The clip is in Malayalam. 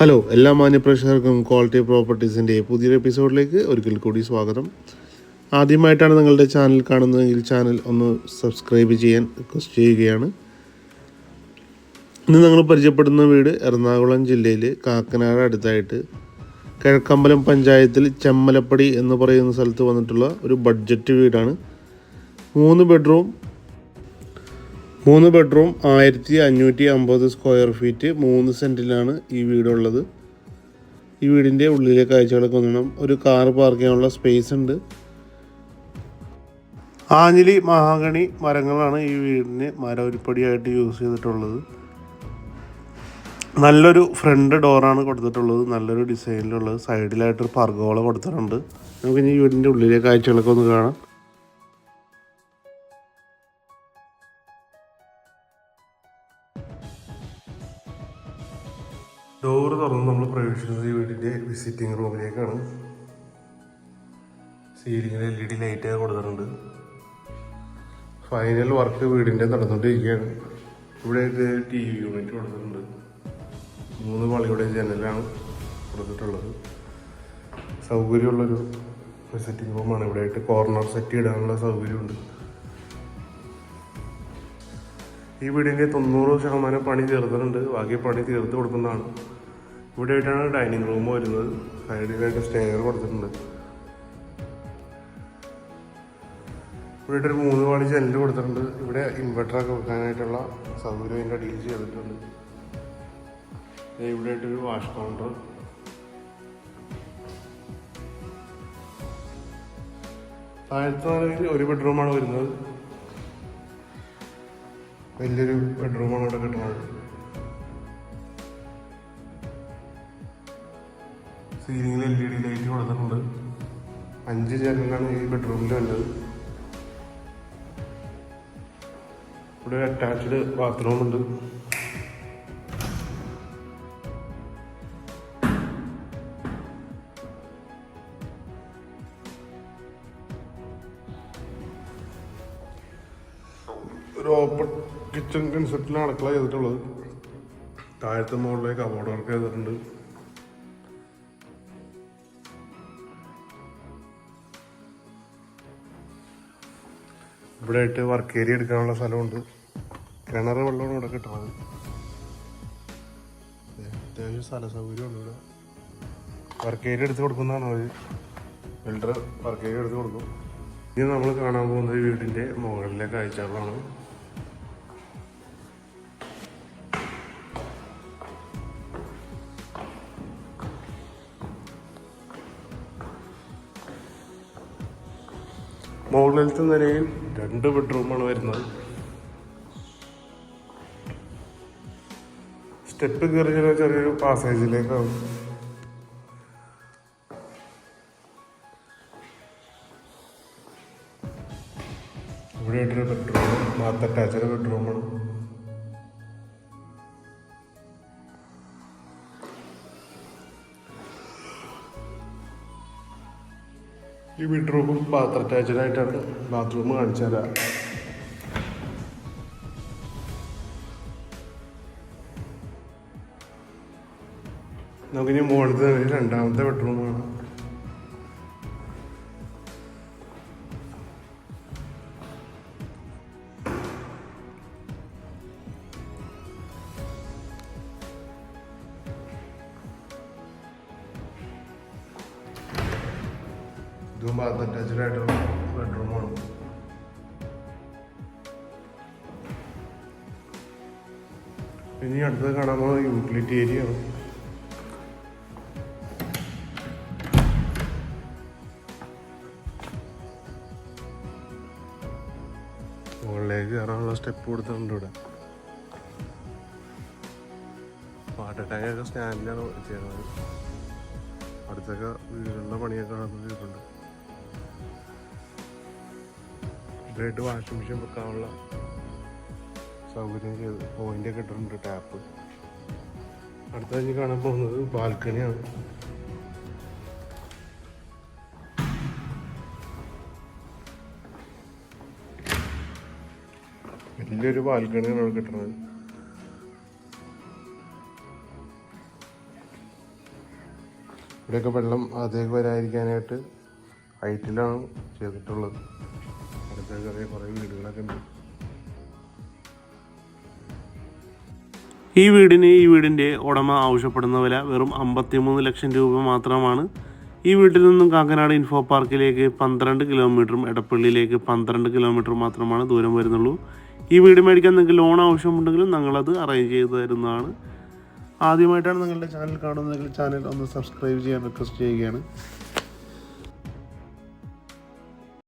ഹലോ എല്ലാ മാന്യപ്രേക്ഷകർക്കും ക്വാളിറ്റി പ്രോപ്പർട്ടീസിന്റെ പുതിയൊരു എപ്പിസോഡിലേക്ക് ഒരിക്കൽ കൂടി സ്വാഗതം. ആദ്യമായിട്ടാണ് നിങ്ങളുടെ ചാനൽ കാണുന്നതെങ്കിൽ ചാനൽ ഒന്ന് സബ്സ്ക്രൈബ് ചെയ്യാൻ റിക്വസ്റ്റ് ചെയ്യുകയാണ്. ഇന്ന് നിങ്ങൾ പരിചയപ്പെടുന്ന വീട് എറണാകുളം ജില്ലയിൽ കാക്കനാട് അടുത്തായിട്ട് കിഴക്കമ്പലം പഞ്ചായത്തിൽ ചെമ്മലപ്പടി എന്ന് പറയുന്ന സ്ഥലത്ത് വന്നിട്ടുള്ള ഒരു ബഡ്ജറ്റ് വീടാണ്. മൂന്ന് ബെഡ്റൂം മൂന്ന് ബെഡ്റൂം ആയിരത്തി അഞ്ഞൂറ്റി അമ്പത് സ്ക്വയർ ഫീറ്റ് മൂന്ന് സെന്റിലാണ് ഈ വീടുള്ളത്. ഈ വീടിന്റെ ഉള്ളിലെ കാഴ്ചകളൊക്കെ ഒന്നിടണം ഒരു കാർ പാർക്ക് ചെയ്യാനുള്ള സ്പേസ് ഉണ്ട്. ആഞ്ഞിലി മഹാഗണി മരങ്ങളാണ് ഈ വീടിന് മരവരിപ്പടിയായിട്ട് യൂസ് ചെയ്തിട്ടുള്ളത്. നല്ലൊരു ഫ്രണ്ട് ഡോറാണ് കൊടുത്തിട്ടുള്ളത്. നല്ലൊരു ഡിസൈനിലുള്ളത് സൈഡിലായിട്ടൊരു പർഗോള കൊടുത്തിട്ടുണ്ട്. നമുക്ക് ഇനി വീടിന്റെ ഉള്ളിലെ കാഴ്ചകളൊക്കെ ഒന്ന് കാണാം. ഡോറ് തുറന്ന് നമ്മൾ പ്രവേശിക്കുന്നത് ഈ വീടിന്റെ വിസിറ്റിംഗ് റൂമിലേക്കാണ് സീലിങ്ങിൽ എൽ ഇ ഡി ലൈറ്റ് കൊടുത്തിട്ടുണ്ട്. ഫൈനൽ വർക്ക് വീടിന്റെ നടന്നുകൊണ്ടിരിക്കുകയാണ്. ഇവിടെ ടി വി യൂണിറ്റ് കൊടുത്തിട്ടുണ്ട്. മൂന്ന് പള്ളിയുടെ ജനലാണ് കൊടുത്തിട്ടുള്ളത്. സൗകര്യമുള്ളൊരു വിസിറ്റിംഗ് റൂമാണ് ഇവിടെ ആയിട്ട് കോർണർ സെറ്റ് ഇടാനുള്ള സൗകര്യമുണ്ട്. ഈ വീടിന്റെ തൊണ്ണൂറ് ശതമാനം പണി തീർത്തിട്ടുണ്ട് ബാക്കി പണി തീർത്ത് കൊടുക്കുന്നതാണ്. ഇവിടെ ആയിട്ടാണ് ഡൈനിങ് റൂം വരുന്നത്. സൈഡിലായിട്ട് സ്റ്റെയർ കൊടുത്തിട്ടുണ്ട്. ഇവിടെ ഒരു മൂന്ന് പാളി ജനൽ കൊടുത്തിട്ടുണ്ട്. ഇവിടെ ഇൻവെർട്ടറൊക്കെ വെക്കാനായിട്ടുള്ള സൗകര്യം അതിന്റെ അടിയിൽ ചെയ്തിട്ടുണ്ട്. ഇവിടെ ആയിട്ടൊരു വാഷ് കൗണ്ടർ താഴത്തെ നിലയിൽ ഒരു ബെഡ്റൂമാണ് വരുന്നത്. വലിയൊരു ബെഡ്റൂമാണ് ഇവിടെ കിട്ടുന്നത്. സീലിംഗിൽ എൽ ഇ ഡി ലൈറ്റ് കൊടുത്തിട്ടുണ്ട് അഞ്ച് ജനലാണ് ഈ ബെഡ്റൂമിൽ ഉള്ളത്. ഇവിടെ അറ്റാച്ച്ഡ് ബാത്റൂം ഉണ്ട്. ഒരു ഓപ്പൺ കിച്ചൺ കൺസെപ്റ്റിലാണ് അടുക്കള ചെയ്തിട്ടുള്ളത്. താഴത്തെ മുകളിലേക്ക് അബോർഡ് വർക്ക് ചെയ്തിട്ടുണ്ട്. ഇവിടെ ആയിട്ട് വർക്ക് ഏരിയ എടുക്കാനുള്ള സ്ഥലമുണ്ട്. കിണർ വെള്ളമാണ് ഇവിടെ കിട്ടുന്നത് അത്യാവശ്യം സ്ഥല സൗകര്യമുണ്ട് ഇവിടെ. വർക്ക് ഏരിയ എടുത്ത് കൊടുക്കുന്നതാണ് അവർ ബിൽഡർ വർക്ക് ഏരിയ എടുത്ത് കൊടുക്കും. ഇനി നമ്മൾ കാണാൻ പോകുന്നത് വീടിന്റെ മുകളിലെ കാഴ്ചകളാണ്. മുകളിലത്തെ നിലയിൽ രണ്ട് ബെഡ്റൂമാണ് വരുന്നത്. സ്റ്റെപ്പ് കയറി ചെറിയ ചെറിയൊരു പാസേജിലേക്കാവും. ഇവിടെ ആയിട്ടൊരു ബെഡ്റൂം ബാത്ത് അറ്റാച്ചൊരു ബെഡ്റൂമാണ്. ഈ ബെഡ്റൂമും ബാത്ത് അറ്റാച്ച്ഡ് ആയിട്ടാണ് ബാത്റൂം കാണിച്ചു തരാം. നമുക്കിനി മുകളിലത്തെ രണ്ടാമത്തെ ബെഡ്റൂം ബെഡ്റൂമാണ് ഇതും ഭാഗത്ത് അറ്റാച്ച്ഡ് ആയിട്ടുള്ള ബെഡ്റൂമാണ് ഇനി അടുത്തത് കാണാൻ പോകുന്നത് യൂട്ടിലിറ്റി ഏരിയ ആണ്. മുകളിലേക്ക് കയറാനുള്ള സ്റ്റെപ്പ് കൊടുത്തിട്ടുണ്ട് ഇവിടെ. വാട്ടർ ടാങ്കൊക്കെ സ്റ്റാൻഡിലാണ് ചെയ്യുന്നത് അടുത്തൊക്കെ വീടുകളുടെ പണിയൊക്കെ നടന്നിട്ടുണ്ട് ഇവിടെയായിട്ട് വാഷിംഗ് മെഷീൻ വെക്കാനുള്ള സൗകര്യം ചെയ്ത്. പോയിന്റ് ഒക്കെ ഇട്ടിട്ടുണ്ട് ടാപ്പ് അടുത്ത കഴിഞ്ഞ് കാണാൻ പോകുന്നത് ബാൽക്കണിയാണ് വലിയൊരു ബാൽക്കണിയാണ് അവിടെ കിട്ടുന്നത്. ഇവിടെയൊക്കെ വെള്ളം അതേ വരാതിരിക്കാനായിട്ട് ഹൈറ്റിലാണ് ചെയ്തിട്ടുള്ളത്. അടുത്തൊക്കെ ചെറിയ കുറേ വീടുകളൊക്കെ ഉണ്ട്. ഈ വീടിന് ഈ വീടിന്റെ ഉടമ ആവശ്യപ്പെടുന്ന വില വെറും അമ്പത്തിമൂന്ന് ലക്ഷം രൂപ മാത്രമാണ്. ഈ വീട്ടിൽ നിന്നും കാക്കനാട് ഇൻഫോ പാർക്കിലേക്ക് പന്ത്രണ്ട് കിലോമീറ്ററും എടപ്പള്ളിയിലേക്ക് പന്ത്രണ്ട് കിലോമീറ്റർ മാത്രമാണ് ദൂരം വരുന്നുള്ളൂ. ഈ വീട് മേടിക്കാൻ നിങ്ങൾക്ക് ലോൺ ആവശ്യമുണ്ടെങ്കിലും ഞങ്ങളത് അറേഞ്ച് ചെയ്ത് തരുന്നതാണ്. ആദ്യമായിട്ടാണ് നിങ്ങളുടെ ചാനൽ കാണുന്നതെങ്കിൽ ചാനൽ ഒന്ന് സബ്സ്ക്രൈബ് ചെയ്യാൻ റിക്വസ്റ്റ് ചെയ്യുകയാണ്.